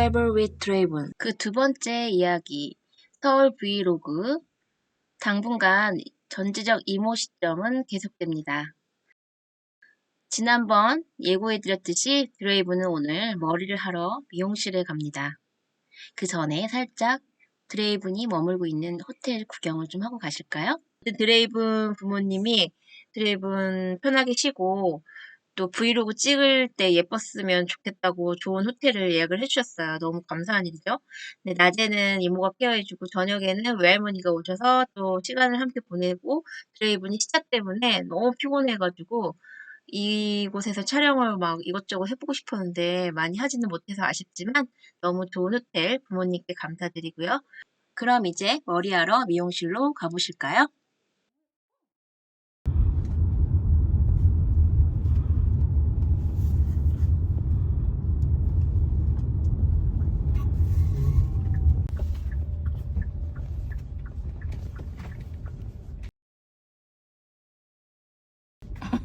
Travel with Draven. 그 두 번째 이야기, 서울 브이로그. 당분간 전지적 이모 시점은 계속됩니다. 지난번 예고해드렸듯이 드레이브는 오늘 머리를 하러 미용실에 갑니다. 그 전에 살짝 드레이븐이 머물고 있는 호텔 구경을 좀 하고 가실까요? 드레이븐 부모님이 드레이븐 편하게 쉬고 또 브이로그 찍을 때 예뻤으면 좋겠다고 좋은 호텔을 예약을 해주셨어요. 너무 감사한 일이죠. 근데 낮에는 이모가 케어해주고 저녁에는 외할머니가 오셔서 또 시간을 함께 보내고 드레이븐이 시차 때문에 너무 피곤해가지고 이곳에서 촬영을 막 이것저것 해보고 싶었는데 많이 하지는 못해서 아쉽지만 너무 좋은 호텔 부모님께 감사드리고요. 그럼 이제 머리하러 미용실로 가보실까요?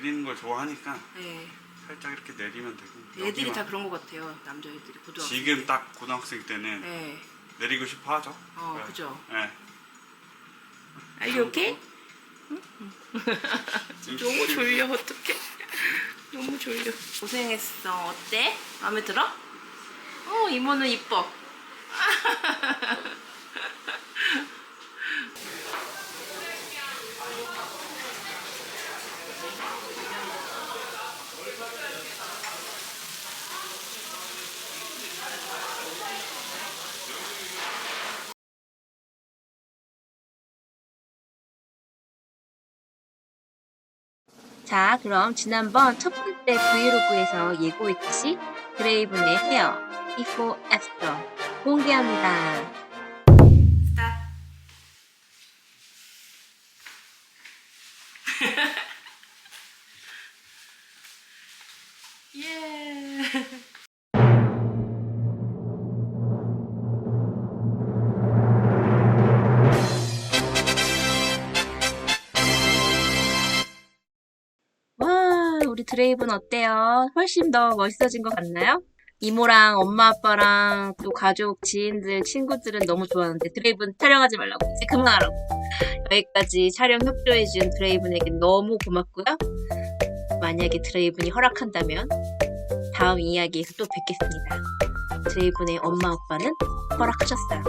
내리는 걸 좋아하니까 네. 살짝 이렇게 내리면 되고 애들이. 다 그런 것 같아요. 남자애들이 고등학생. 지금 딱 고등학생 때는 네. 내리고 싶어 하죠 어, 네. 그죠. 네. Are you okay? 너무 졸려 어떡해. 너무 졸려. 고생했어. 어때? 마음에 들어? 어 이모는 이뻐. 자, 그럼 지난번 첫 번째 브이로그에서 예고했듯이 드레이븐의 헤어, before, after 공개합니다. 예. 우리 드레이븐 어때요? 훨씬 더 멋있어진 것 같나요? 이모랑 엄마 아빠랑 또 가족, 지인들, 친구들은 너무 좋아하는데 드레이븐 촬영하지 말라고 이제 그만하라고. 여기까지 촬영 협조해준 드레이븐에게 너무 고맙고요. 만약에 드레이븐이 허락한다면 다음 이야기에서 또 뵙겠습니다. 드레이븐의 엄마 아빠는 허락하셨어요.